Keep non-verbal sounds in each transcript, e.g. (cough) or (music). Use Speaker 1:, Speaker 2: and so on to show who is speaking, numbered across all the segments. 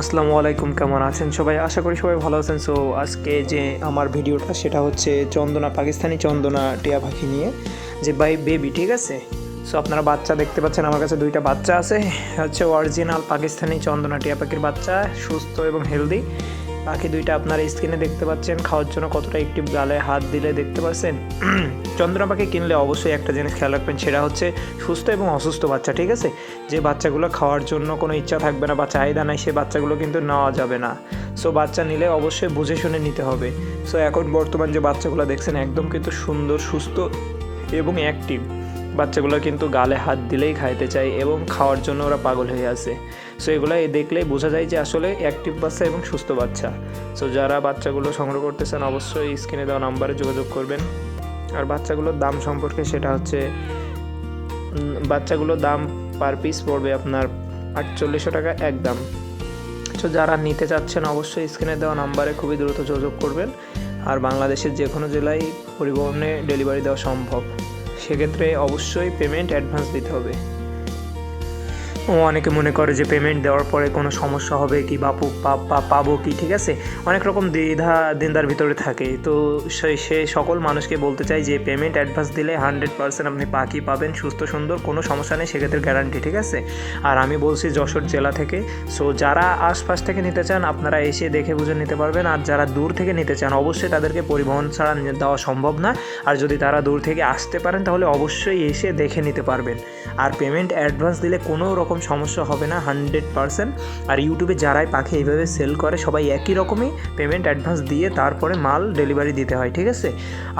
Speaker 1: আসসালামু আলাইকুম, কেমন আছেন সবাই? আশা করি সবাই ভালো আছেন। সো আজকে যে আমার ভিডিওটা, সেটা হচ্ছে চন্দনা, পাকিস্তানি চন্দনা টিয়া পাখি নিয়ে, যে বাই বেবি ঠিক আছে? সো আপনারা বাচ্চা দেখতে পাচ্ছেন, আমার কাছে দুইটা বাচ্চা আছে। হচ্ছে অরিজিনাল পাকিস্তানি চন্দনা টিয়া পাখির বাচ্চা, সুস্থ এবং হেলদি বাকি দুইটা আপনারা স্ক্রিনে দেখতে পাচ্ছেন। খাওয়ার জন্য কতটা একটি গালে হাত দিলে দেখতে পাচ্ছেন। (clears throat) চন্দ্রনা পাখি কিনলে অবশ্যই একটা জিনিস খেয়াল রাখবেন, সেটা হচ্ছে সুস্থ এবং অসুস্থ বাচ্চা, ঠিক আছে? যে বাচ্চাগুলো খাওয়ার জন্য কোনো ইচ্ছা থাকবে না বা চাহিদা নাই, সে বাচ্চাগুলো কিন্তু নেওয়া যাবে না। সো বাচ্চা নিলে অবশ্যই বুঝে শুনে নিতে হবে। সো এখন বর্তমান যে বাচ্চাগুলো দেখছেন, একদম কিন্তু সুন্দর, সুস্থ এবং অ্যাক্টিভ বাচ্চাগুলো কিন্তু গালে হাত দিলেই খাইতে চায় এবং খাওয়ার জন্য ওরা পাগল হয়ে আছে। সো এগুলো দেখলেই বোঝা যায় যে আসলে অ্যাক্টিভ বাচ্চা এবং সুস্থ বাচ্চা। সো যারা বাচ্চাগুলো সংগ্রহ করতেছেন, অবশ্যই স্ক্রিনে দেওয়া নাম্বারে যোগাযোগ করবেন। আর বাচ্চাগুলোর দাম সম্পর্কে সেটা হচ্ছে বাচ্চাগুলোর দাম পার পিস পড়বে আপনার আটচল্লিশশো টাকা এক দাম সো যারা নিতে চাচ্ছেন, অবশ্যই স্ক্রিনে দেওয়া নাম্বারে খুবই দ্রুত যোগাযোগ করবেন। আর বাংলাদেশের যে কোনো জেলায় পরিবহনে ডেলিভারি দেওয়া সম্ভব। সেক্ষেত্রে অবশ্যই পেমেন্ট অ্যাডভান্স দিতে হবে। অনেকে মনে করে যে পেমেন্ট দেওয়ার পরে কোনো সমস্যা হবে কি বা পাবো কি, ঠিক আছে? অনেক রকম দ্বিধা দ্বিধার ভিতরে থাকে। তো সে সে সকল মানুষকে বলতে চাই যে পেমেন্ট অ্যাডভান্স দিলে হান্ড্রেড পার্সেন্ট আপনি পাখি পাবেন, সুস্থ, সুন্দর, কোনো সমস্যা নেই, সেক্ষেত্রে গ্যারান্টি ঠিক আছে? আর আমি বলছি যশোর জেলা থেকে। সো যারা আশপাশ থেকে নিতে চান, আপনারা এসে দেখে বুঝে নিতে পারবেন। আর যারা দূর থেকে নিতে চান, অবশ্যই তাদেরকে পরিবহন ছাড়া দেওয়া সম্ভব না। আর যদি তারা দূর থেকে আসতে পারেন, তাহলে অবশ্যই এসে দেখে নিতে পারবেন। আর পেমেন্ট অ্যাডভান্স দিলে কোনো রকম সমস্যা হবে না হান্ড্রেড পারসেন্ট আর ইউটিউবে যারাই পাখি এইভাবে সেল করে, সবাই একই রকমই পেমেন্ট অ্যাডভান্স দিয়ে তারপরে মাল ডেলিভারি দিতে হয়, ঠিক আছে?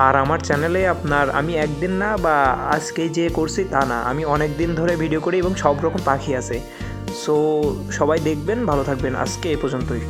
Speaker 1: আর আমার চ্যানেলে আপনার, আমি একদিন না বা আজকেই যে করছি তা না, আমি অনেক দিন ধরে ভিডিও করি এবং সব রকম পাখি আছে। সো সবাই দেখবেন, ভালো থাকবেন। আজকে এ পর্যন্তই।